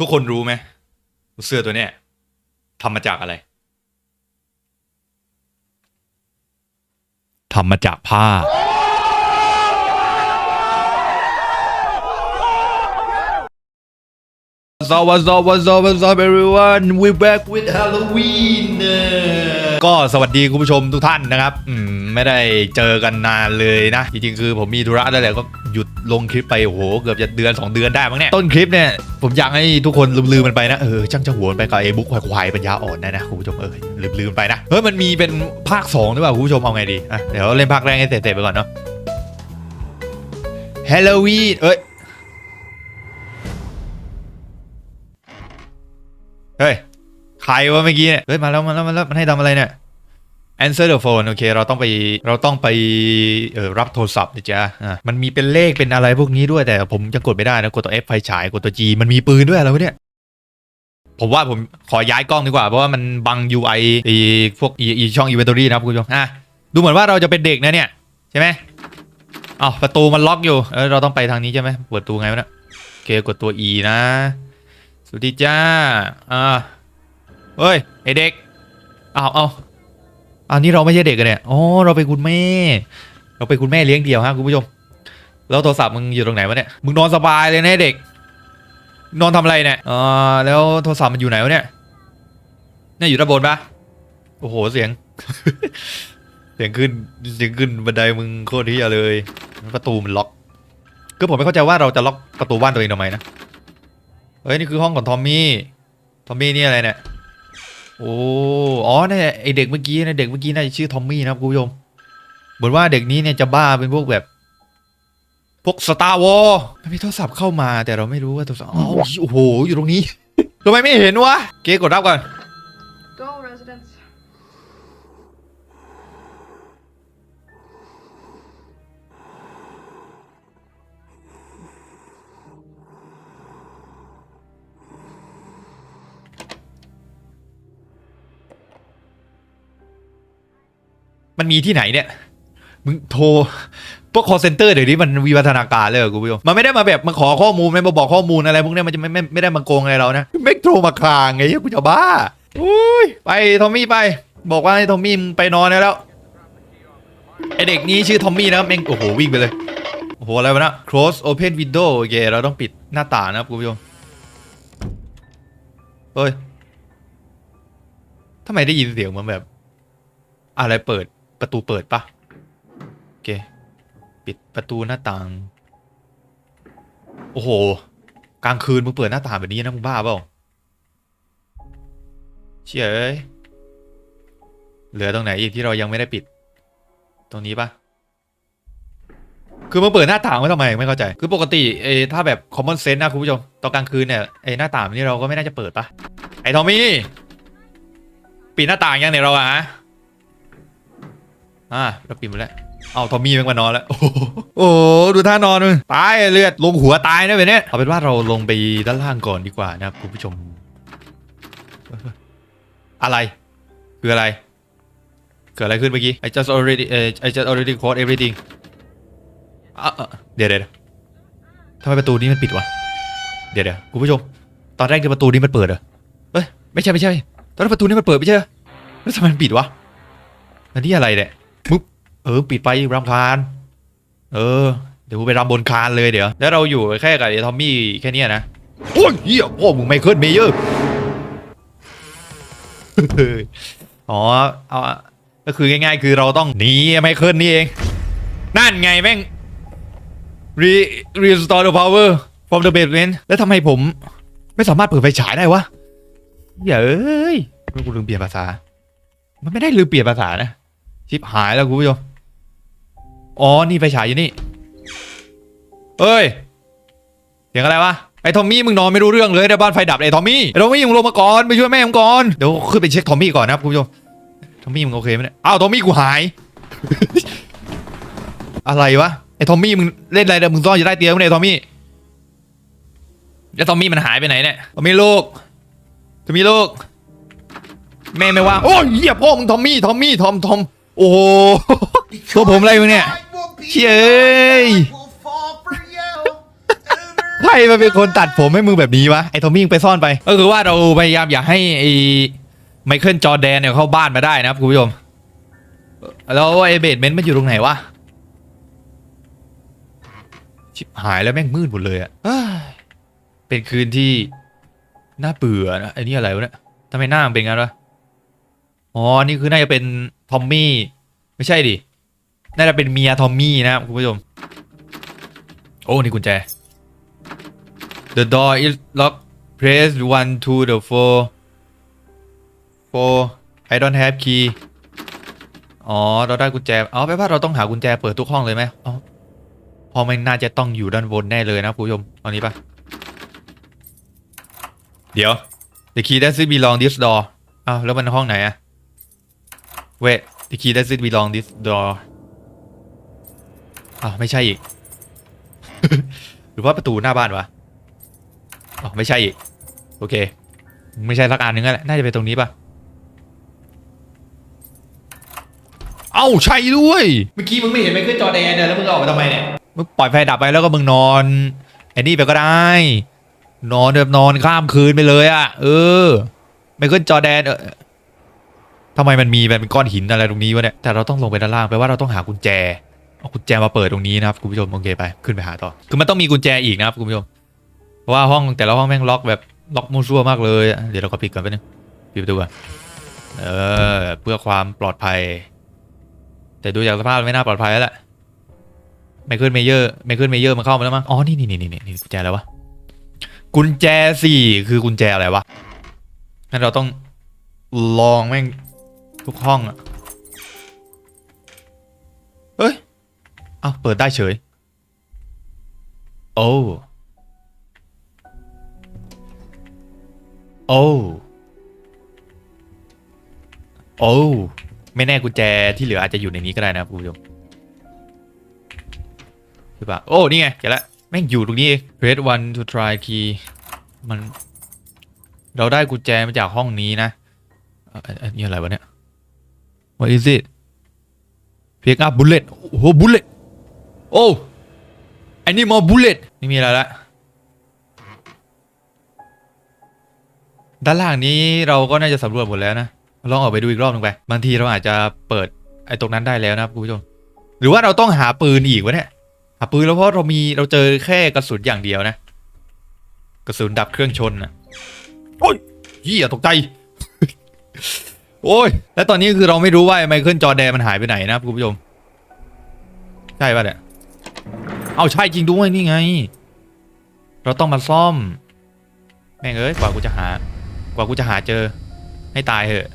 ทุกคนรู้ไหมว่าเสื้อตัวเนี้ยทำมาจากอะไรทำมาจากผ้า What's up, what's up, what's up, what's up everyone we back with Halloween ก็สวัสดีคุณผู้ชมทุกท่านนะครับอืมไม่ได้เจอกันนานเลยนะ จริงๆคือผมมีธุระแล้วแหละก็หยุดลงคลิปไปโอ้โหเกือบจะเดือน 2 เดือนได้มั้งเนี่ยต้นคลิปเนี่ยผมอยากให้ทุกคนลืมๆมันไปนะเออช่างจะหัวนไปกับไอ้บุ๊กควายปัญญาอ่อนนะนะคุณผู้ชมเออลืมๆไปนะเฮ้ยมันมีเป็นภาค2ด้วยเปล่าคุณผู้ชมเอาไงดีอะเดี๋ยวเล่นภาคแรกให้เสร็จๆไปก่อนเนาะ Halloween เอ้ยเฮ้ย รวะเมื่อกี้เนี่ยเฮ้ยมาแล้วมาแล้วมาแล้วมันให้ทำอะไรเนี่ย answer the phone โอเค เราต้องไปเราต้องไปเออรับโทรศัพท์นะจ๊ะอะมันมีเป็นเลขเป็นอะไรพวกนี้ด้วยแต่ผมจะกดไม่ได้นะกดตัว F ไฟฉายกดตัว G มันมีปืนด้วยอะไรวะเนี่ยผมว่าผมขอย้ายกล้องดีกว่า เพราะว่ามันบัง UI อีพวกอีอีช่อง inventory นะครับคุณผู้ชมอะดูเหมือนว่าเราจะเป็นเด็กนะเนี่ย ใช่ไหมอ้าวประตูมันล็อกอยู่เออเราต้องไปทางนี้ใช่ไหมเปิดประตูไงวะเนี่ยโอเคกดตัว E นะสวัสดีจ้าอ่า เฮ้ยไอเด็กเอาเอาอันนี้เราไม่ใช่เด็กกันเนี่ยอ๋อเราเป็นคุณแม่ เราเป็นคุณแม่เลี้ยงเดี่ยวฮะคุณผู้ชม แล้วโทรศัพท์มึงอยู่ตรงไหนวะเนี่ย มึงนอนสบายเลยนะเด็ก นอนทำอะไรเนี่ยอ่าแล้วโทรศัพท์มันอยู่ไหนวะเนี่ย เนี่ยอยู่ด้านบนปะโอ้โหเสียง เสียงขึ้นเสียงขึ้นบันไดมึงโคตรที่เลย ประตูมันล็อกคือผมไม่เข้าใจว่าเราจะล็อกประตูบ้านตัวเองทำไมนะ เฮ้ยนี่คือห้องของทอมมี่ ทอมมี่นี่อะไรเนี่ย โอ้อ๋อเนี่ยไอเด็กเมื่อกี้นะเด็กเมื่อกี้น่าจะชื่อทอมมี่นะครับคุณผู้ชมเหมือนว่าเด็กนี้เนี่ยจะบ้าเป็นพวกแบบพวกสตาร์วอลมันมีโทรศัพท์เข้ามาแต่เราไม่รู้ว่าโทรศัพท์อ๋อโอ้โหอยู่ตรงนี้ทำไมไม่เห็นวะเก๊กดรับก่อน มันมีที่ไหนเนี่ยมึงโทรพวก call center เดี๋ยวนี้มันวิวัฒนาการเลยเหรอคุณผู้ชมมันไม่ได้มาแบบมาขอข้อมูลไม่มาบอกข้อมูลอะไรพวกเนี้ยมันจะไม่ไม่ไม่ได้มาโกงอะไรเรานะไม่โทรมาคลางไงเหี้ยกูจะบ้าอุ้ยไปทอมมี่ไป บอกว่าให้ทอมมี่มึงไปนอนได้แล้วไอเด็กนี้ชื่อทอมมี่นะครับเองโอ้โหวิ่งไปเลยโอ้โหอะไรวะนะ close open window โอเคเราต้องปิดหน้าต่างนะครับคุณผู้ชมเฮ้ยทำไมได้ยินเสียงมือนแบบ อะไรเปิด ประตูเปิดปะโอเค ปิดประตูหน้าต่าง โอ้โห กลางคืนมึงเปิดหน้าต่างแบบนี้นะมึงบ้าเปล่าเชี่ยเอ้ยเหลือตรงไหนอีกที่เรายังไม่ได้ปิด ตรงนี้ปะคือมึงเปิดหน้าต่างไว้ทำไมไม่เข้าใจ คือปกติเอถ้าแบบ common sense นะคุณผู้ชมตอนกลางคืนเนี่ยไอหน้าต่างนี่เราก็ไม่น่าจะเปิดปะไอทอมมี่ปิดหน้าต่างยังเนี่ยเราอะฮะ อ่าเราปิดหมดแล้วเอาทอมมี่แม่งมานอนแล้ว โอ้โหโอ้โหดูท่านอนมึงตายเลือดลงหัวตายนะแบบเนี้ยเอาเป็นว่าเราลงไปด้านล่างก่อนดีกว่านะครับคุณผู้ชม อะไร คืออะไร เกิดอะไรขึ้นเมื่อกี้ I just already เอ่อ I just already caught everything อะอะเดี๋ยวเดี๋ยวทำไมประตูนี้มันปิดวะ เดี๋ยวเดี๋ยวคุณผู้ชม ตอนแรกที่ประตูนี้มันเปิดเหรอเอ้ยไม่ใช่ไม่ใช่ ตอนแรกประตูนี้มันเปิดไม่ใช่เหรอแล้วทำไมมันปิดวะอันนี้อะไรเนี่ยมึงเออปิดไปรำคาญ เออ เดี๋ยวกูไปรำบนคานเลยเดี๋ยว แล้วเราอยู่แค่กับไอ้ทอมมี่แค่นี้นะ โอ้ยเฮียพ่อมึงไม่เคิลเมเยอร์อ๋อ เอา ก็คือง่ายๆ คือเราต้องหนีไม่เคิลนี่เอง นั่นไงแม่ง re restore the power from the basement แล้วทำไมผม ไม่สามารถเปิดไฟฉายได้วะเหี้ยเอ้ยกูลืมเปลี่ยนภาษา มันไม่ได้ลืมเปลี่ยนภาษานะ ชิบหายแล้วคุณผู้ชม อ๋อ นี่ไฟฉายอยู่นี่ เอ้ยเสียงอะไรวะ ไอ้ทอมมี่มึงนอนไม่รู้เรื่องเลยในบ้านไฟดับไอ้ทอมมี่ ไอ้ทอมมี่มึงลงมาก่อนไปช่วยแม่มึงก่อน เดี๋ยวขึ้นไปเช็คทอมมี่ก่อนนะครับคุณผู้ชม ทอมมี่มึงโอเคไหมเนี่ย อ้าวทอมมี่กูหาย อะไรวะ ไอ้ทอมมี่มึงเล่นอะไรเดี๋ยวมึงซ่อนอยู่ใต้เตียงเนี่ยทอมมี่ แล้วทอมมี่มันหายไปไหนเนี่ย ทอมมี่ลูก ทอมมี่ลูก แม่ไม่ว่างโอ้ยเหี้ยพ่อมึงทอมมี่ ทอมมี่ ทอม ทอม โอ้โหตัวผมอะไรมึงเนี่ย เชี่ยเอ้ยทรมันเป็นคนตัดผมให้มือแบบนี้วะไอ้ทอมมี่มึงไปซ่อนไป ก็คือว่าเราพยายามอยากให้ไอ้ไมเคิลจอร์แดนเนี่ยเข้าบ้านมาได้นะครับคุณผู้ชมแล้วไอ้เบดเมนต์มันอยู่ตรงไหนวะชิบหายแล้วแม่งมืดหมดเลยอะเอ้ยเป็นคืนที่น่าเบื่อนะไอ้นี่อะไรวะเนี่ยทำไมหน้ามันเป็นงั้นวะอ๋อนี่คือน่าจะเป็นทอมมี่ไม่ใช่ดิ น่าจะเป็นเมียทอมมี่นะครับคุณผู้ชม โอ้ นี่กุญแจ The door is locked press one to the four four I don't have key อ๋อ เราได้กุญแจเอาไปว่าเราต้องหากุญแจเปิดทุกห้องเลยไหมอ๋อพอมันน่าจะต้องอยู่ด้านบนแน่เลยนะคุณผู้ชมเอานี้ปะเดี๋ยว The key doesn't belong this door อ้าวแล้วมันห้องไหนอะ Wait The key doesn't belong this door อ้าวไม่ใช่อีก หรือว่าประตูหน้าบ้านวะอ๋อไม่ใช่อีก โอเค ไม่ใช่สักอันนึงแหละน่าจะเป็นตรงนี้ปะเอ้าใช่ด้วย เมื่อกี้มึงไม่เห็นไม่ขึ้นจอแดนเนี่ยแล้วมึงออกมาทำไมเนี่ย มึงปล่อยไฟดับไปแล้วก็มึงนอนไอ้นี่ไปก็ได้ นอนแบบนอนข้ามคืนไปเลยอะเออไม่ขึ้นจอแดนเออทำไมมันมีแบบเป็นก้อนหินอะไรตรงนี้วะเนี่ย แต่เราต้องลงไปด้านล่างแปลว่าเราต้องหากุญแจ เอากุญแจมาเปิดตรงนี้นะครับคุณผู้ชมโอเคไปขึ้นไปหาต่อ คือมันต้องมีกุญแจอีกนะครับคุณผู้ชมเพราะว่าห้องแต่ละห้องแม่งล็อกแบบล็อกมั่วซั่วมากเลย เดี๋ยวเราก็ปิดก่อนไปนึงปิดประตูก่อนเออเพื่อความปลอดภัย แต่ดูจากสภาพไม่น่าปลอดภัยแล้วแหละไม่ขึ้นเมเยอร์ไม่ขึ้นเมเยอร์มันเข้ามาแล้วมั้งอ๋อนี่นี่นี่นี่นี่กุญแจอะไรวะกุญแจสี่คือกุญแจอะไรวะงั้นเราต้องลองแม่งทุกห้องอะ อ้าเปิดได้เฉย โอ้ โอ้ โอ้ ไม่แน่กุญแจที่เหลืออาจจะอยู่ในนี้ก็ได้นะครับคุณผู้ชมใช่ปะโอ้ นี่ไงเจอแล้วแม่งอยู่ตรงนี้เอง press one to try key มัน เราได้กุญแจมาจากห้องนี้นะอันนี้อะไรวะเนี่ย what is it pick up bullet โอ้โห bullet โอ้ไอ้นี่มอบูเลตไม่มีอะไรละด้านล่างนี้เราก็น่าจะสำรวจหมดแล้วนะ ลองออกไปดูอีกรอบหนึ่งไป บางทีเราอาจจะเปิดไอ้ตรงนั้นได้แล้วนะครับคุณผู้ชม หรือว่าเราต้องหาปืนอีกวะเนี่ย หาปืนแล้วเพราะเรามีเราเจอแค่กระสุนอย่างเดียวนะ กระสุนดับเครื่องชนนะโอ้ยเหี้ยตกใจ โอ้ย และตอนนี้คือเราไม่รู้ว่าไมเคิลจอแดนมันหายไปไหนนะครับคุณผู้ชม ใช่ป่ะเนี่ย เอาใช่จริงด้วยนี่ไง เราต้องมาซ่อม แม่งเอ้ยกว่ากูจะหา กว่ากูจะหาเจอ ให้ตายเหอะ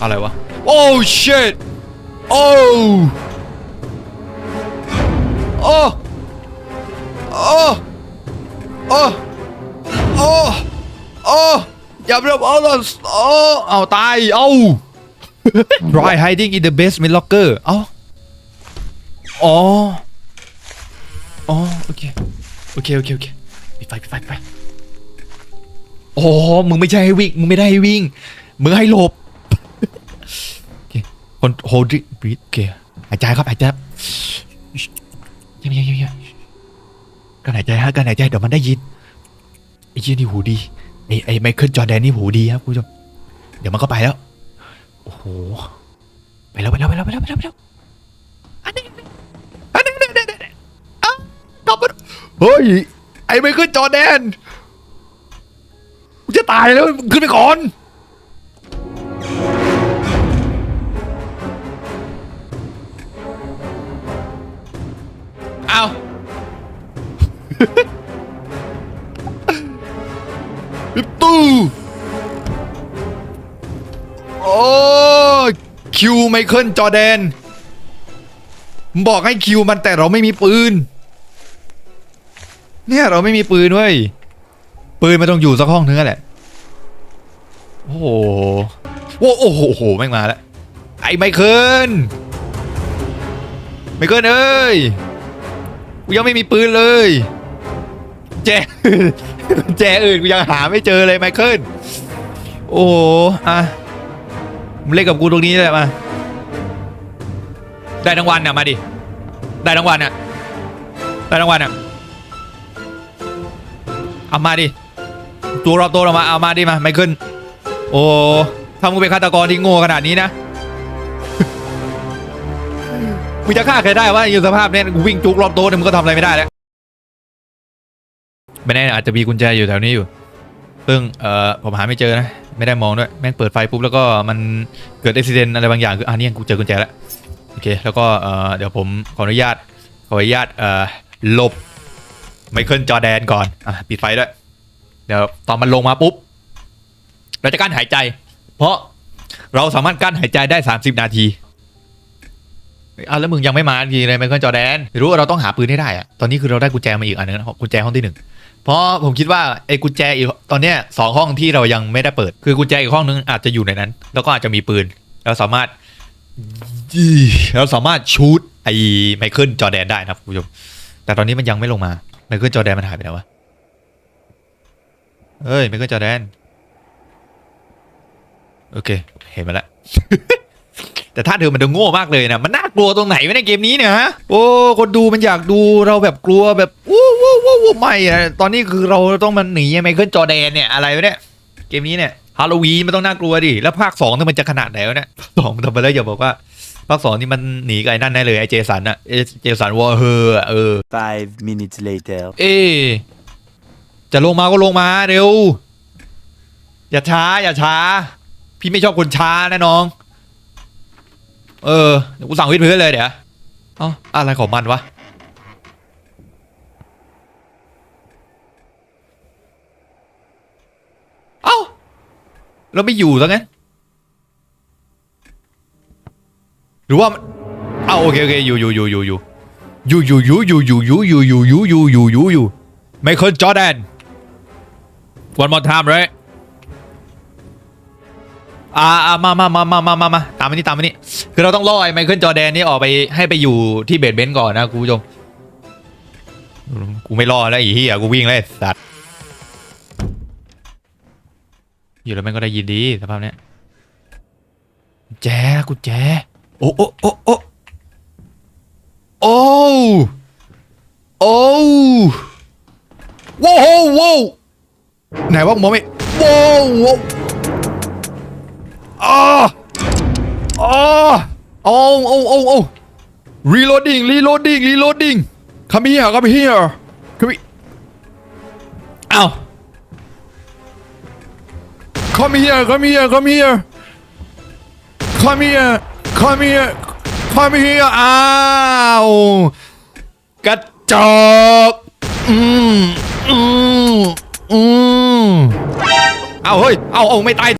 อะไรวะ โอ้ shit โอ้โอ้โอ้โอ้โอ้โอ้ อย่าเริ่มเอาล่ะโอ้เอาตาย เอา try hiding in the basement locker เอาอ๋อ อ๋อ โอเค โอเค โอเค โอเคปิดไฟปิดไฟปิดไฟโอ้มึงไม่ใช่ให้วิ่ง มึงไม่ได้ให้วิ่ง มึงให้หลบ โอเค คน hold it breathe โอเคหายใจครับหายใจครับเยี่ยมเยี่ยมเยี่ยมเยี่ยมการหายใจฮะการหายใจเดี๋ยวมันได้ยินไอ้เยี่ยนี่หูดี ไอ้ไอ้ไมเคิลจอแดนนี่หูดีครับคุณผู้ชมเดี๋ยวมันก็ไปแล้วโอ้โหไปแล้วไปแล้วไปแล้วไปแล้วไปแล้วไปแล้วอันนี้อันนี้อันนี้อันนี้อ้าวกลับมาเฮ้ยไอ้ไมเคิลจอแดนกูจะตายแล้วขึ้นไปก่อนเอา คิวไมเคิลจอแดน บอกให้คิวมันแต่เราไม่มีปืน เนี่ยเราไม่มีปืนเว้ย ปืนมันต้องอยู่สักห้องนึงนั่นแหละโอ้โหโอ้โหโอ้โหแม่งมาแล้ว ไอ้ไมเคิลไมเคิลเอ้ยกูยังไม่มีปืนเลย แจแจอื่นกูยังหาไม่เจอเลยไมเคิลโอ้โหอะ เล่นกับกูตรงนี้เลยมา ได้ทั้งวันน่ะมาดิ ได้ทั้งวันน่ะ ได้ทั้งวันน่ะ เอามาดิ ตัวรอบตัวเรามา เอามาดิมาไม่ขึ้น โอ้ถ้ามึงเป็นฆาตกรที่โง่ขนาดนี้นะมึงจะฆ่าใครได้วะอยู่สภาพเนี้ยกูวิ่งจุกรอบโต๊ะเนี่ยมึงก็ทำอะไรไม่ได้แล้วไม่แน่อาจจะมีกุญแจอยู่แถวนี้อยู่ ซึ่งเอ่อผมหาไม่เจอนะ ไม่ได้มองด้วย แม่งเปิดไฟปุ๊บแล้วก็มันเกิดอุบิเหตุอะไรบางอย่างคืออะนี่กูเจอกุญแจแล้วโอเคแล้วก็เอ่อเดี๋ยวผมขออนุญาตขออนุญาตเอ่อหลบไมเคิลจอแดนก่อนอะปิดไฟด้วย เดี๋ยวตอนมันลงมาปุ๊บ เราจะกั้นหายใจ เพราะเราสามารถกั้นหายใจได้ 30 นาทีอ้าวแล้วมึงยังไม่มาทีเลยไมเคิลจอแดนรู้ว่าเราต้องหาปืนให้ได้อะตอนนี้คือเราได้กุญแจมาอีกอันนึงกุญแจห้องที่หนึ่ง เพราะผมคิดว่าไอ้กุญแจอีกตอนเนี้ยสองห้องที่เรายังไม่ได้เปิด คือกุญแจอีกห้องนึงอาจจะอยู่ในนั้น แล้วก็อาจจะมีปืนเราสามารถเราสามารถชูดไอ้ไมเคิลจอแดนได้นะครับคุณผู้ชมแต่ตอนนี้มันยังไม่ลงมาไมเคิลจอแดนมันหายไปไหนวะเอ้ยไมเคิลจอแดนโอเค เห็นมาแล้วแต่ถ้าเธอมันดูโง่มากเลยนะ มันน่ากลัวตรงไหนวะในเกมนี้เนี่ยฮะ โอ้ คนดูมันอยากดูเราแบบกลัวแบบวู้ วู้วู้วู้ไม่อะตอนนี้คือเราต้องมันหนีไมเคิลจอร์แดนเนี่ยอะไรวะเนี่ยเกมนี้เนี่ยฮาโลวีนมันต้องน่ากลัวดิแล้วภาคสองเนี่ยมันจะขนาดไหนวะเนี่ยภาคสองทำไปแล้วอย่าบอกว่าภาคสองนี่มันหนีกับไอ้นั่นแน่เลยไอ้เจสันอะไอ้เจสันวอร์เฮอร์อะเออ Five minutes later. เอ๊ะจะลงมาก็ลงมาเร็ว อย่าช้า อย่าช้า พี่ไม่ชอบคนช้านะน้อง เออเดี๋ยวกูสั่งวิดพื้นเลยเดี๋ยวเอ้าอะไรของมันวะ เอ้า เราไม่อยู่ซะงั้นหรือว่าเอ้าโอเคโอเคอยู่อยู่อยู่อยู่อยู่อยู่อยู่อยู่อยู่อยู่อยู่อยู่อยู่อยู่อยู่อยู่อยู่อยู่ไมเคิลจอร์แดน one more time right อ่ามามามามามามามาตามมานี่ตามมานี่คือเราต้องล่อไอ้ไมเคิลจอแดนนี่ออกไปให้ไปอยู่ที่เบสเบนก่อนนะคุณผู้ชมกูไม่รอแล้วอีเหี้ยกูวิ่งเลยสัตว์ อยู่แล้วแม่งก็ได้ยินดีสภาพเนี้ยแจกุญแจ โอ้โอ้โอ้โอ้โอ้โอ้ว้าวว้าวไหนวะมองไม่ว้าวว้าวอ้าอ้โอ้โอ้โอ้โอ้ reloading reloading reloading come here come here come here อ้าว come here come here come here come here come here come here อ้าวกระจอกอืมอืมอืมเอาเฮ้ย เอาเอาไม่ตาย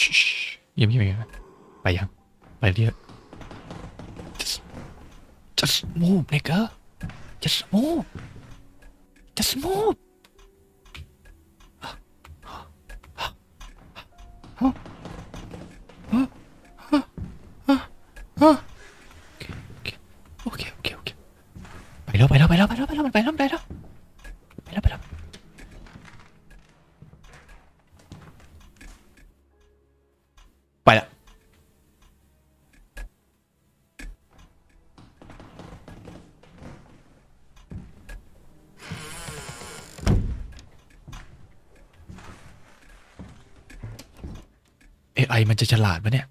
ชิเยี่ยมยี่ยมยี่ยมไปยัง ไปเรียก just just move nigga just move just move โ เอไอมันจะฉลาดปะเนี่ย